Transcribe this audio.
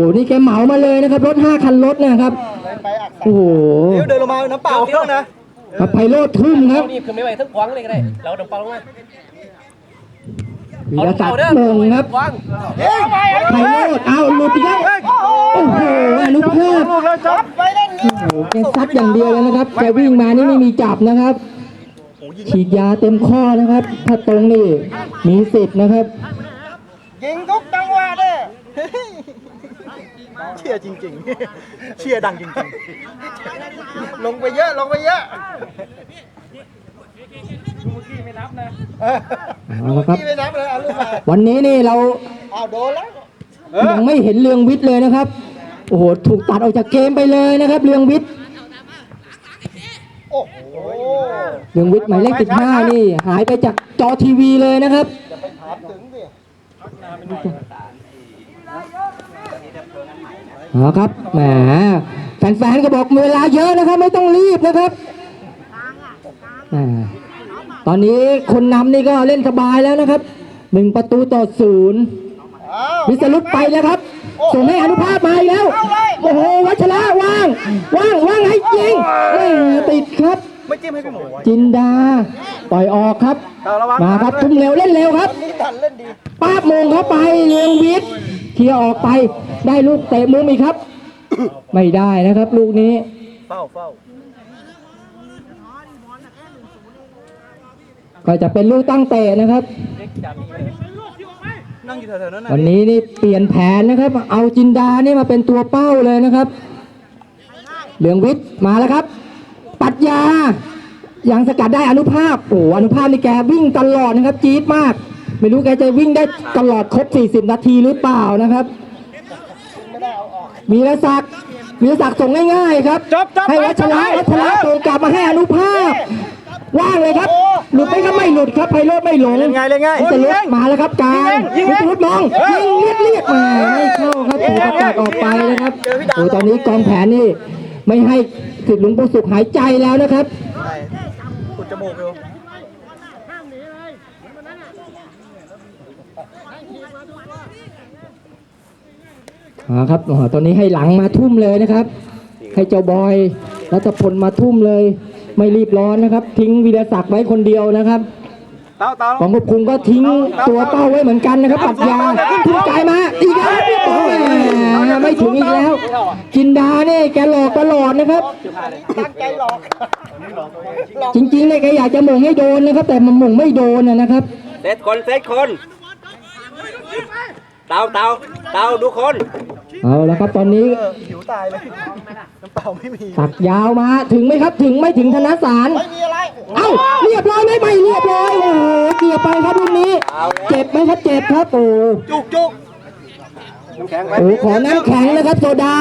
โอ้นี่แกเหมามาเลยนะครับ รถห้าคันรถนะครับไปอักษรโอ้โหเดี๋ยวเดินลงมาน้ำเปล่าเครื่องนะครับไพโรดทุ่มครับนี่คือไม่ไหวทั้งขวางเลยก็ได้ เราดมเปล่าลงมาวีรศักดิ์มงครับขวางไพโรดเอาหลุดอีกแล้วโอ้โหอนุภาพลูกแล้วจับไปเล่นโอ้โหแกซัดอย่างเดียวเลยนะครับ แกวิ่งมานี่ไม่มีจับนะครับ ฉีดยาเต็มข้อนะครับ ถ้าตรงนี่มีสิทธิ์นะครับ ยิงทุกจังหวะเด้ เชียร์จริง ๆ เชียร์ดังจริงๆ ลงไปเยอะลงไปเยอะเอาละครับพี่ไม่นับเลยเอาลูกมาวันนี้นี่เราเอาโดนแล้วยังไม่เห็นเรืองวิทย์เลยนะครับ โอ้โหถูกตัดออกจากเกมไปเลยนะครับเรืองวิทย์โอ้โหเรืองวิทย์หมายเลขสิบห้านี่ หายไปจากจอทีวีเลยนะครับจะไปถามถึงดิ อ๋อครับแหมแฟนๆก็บอกมีเวลาเยอะนะครับ ไม่ต้องรีบนะครับแหมตอนนี้คนนำนี่ก็เล่นสบายแล้วนะครับหนึ่งประตูต่อศูนย์อ้าววิสรุตไปแล้วครับส่งให้อนุภาพมาอีกแล้ว โอ้โหวัชระว่างว่างว่างให้ยิงแหม่ติดครับไม่จิ้มให้พี่หมูจินดา ปล่อยออกครับเอาระวังมาครับทุ่มเร็วเล่นเร็วครับนี่ทันเล่นดีป้าบมงเข้าไปเรืองวิทย์เคลียร์ออกไป ได้ลูกเตะมุมอีกครับ ไม่ได้นะครับ ลูกนี้เฝ้าเฝ้าก็จะเป็นลูกตั้งเตะนะครับนั่งอยู่แถวๆนั้นนะวันนี้นี่เปลี่ยนแผนนะครับ เอาจินดานี่มาเป็นตัวเป้าเลยนะครับ เหลืองวิทย์มาแล้วครับ ปัดยายังสกัดได้อนุภาพโอ้อนุภาพนี่แกวิ่งตลอดนะครับ จี๊ดมาก ไม่รู้แกจะวิ่งได้ตลอดครบ 40 นาทีหรือเปล่านะครับ มีรศักดิ์มีรศักดิ์ส่งง่ายๆครับ จบจบให้วัชระวัชระส่งกลับมาให้อนุภาพ ว่างเลยครับ หลุดไปก็ไม่หลุดครับไพโรจน์ไม่หลงเล่นไงเล่นไงวิสรุตมาแล้วครับกลางวิสรุตมองยิงเลียดเลียดมาไม่เข้าครับถูกประกาศออกไปนะครับโอ้ตอนนี้กองแผนนี่ไม่ให้สิทธิ์หลวงปู่สุขหายใจแล้วนะครับใช่ขุดจมูกอยู่ อ๋อครับอ๋อตอนนี้ให้หลังมาทุ่มเลยนะครับ ให้เจ้าบอยรัตพลมาทุ่มเลย ไม่รีบร้อนนะครับ ทิ้งวีรศักดิ์ไว้คนเดียวนะครับเต้าเต้ากองควบคุมก็ทิ้งตัวเป้าไว้เหมือนกันนะครับปัดยาทุ่มไกลมาอีกแล้วโอ้ยไม่ถึงอีกแล้ว จินดาเนี่ยแกหลอกตลอดนะครับ ตั้งใจหลอกหลอกจริงๆเนี่ยแกอยากจะหม่งให้โดนนะครับ แต่มันหม่งไม่โดนนะนะครับ เซตคนเซตคน เตาเตาเตาดูคน เอาละครับตอนนี้เออหิวตายเลยน้ำเปล่าไม่มี ตักยาวมาถึงไหมครับถึงไม่ถึงธนสารไม่มีอะไร เอ้าเรียบร้อยไหมไม่เรียบร้อยโอ้โหเกี่ยวไปครับลูกนี้ เจ็บไหมครับเจ็บครับโอ้จุกจุกโหขอน้ำแข็งนะครับโซดา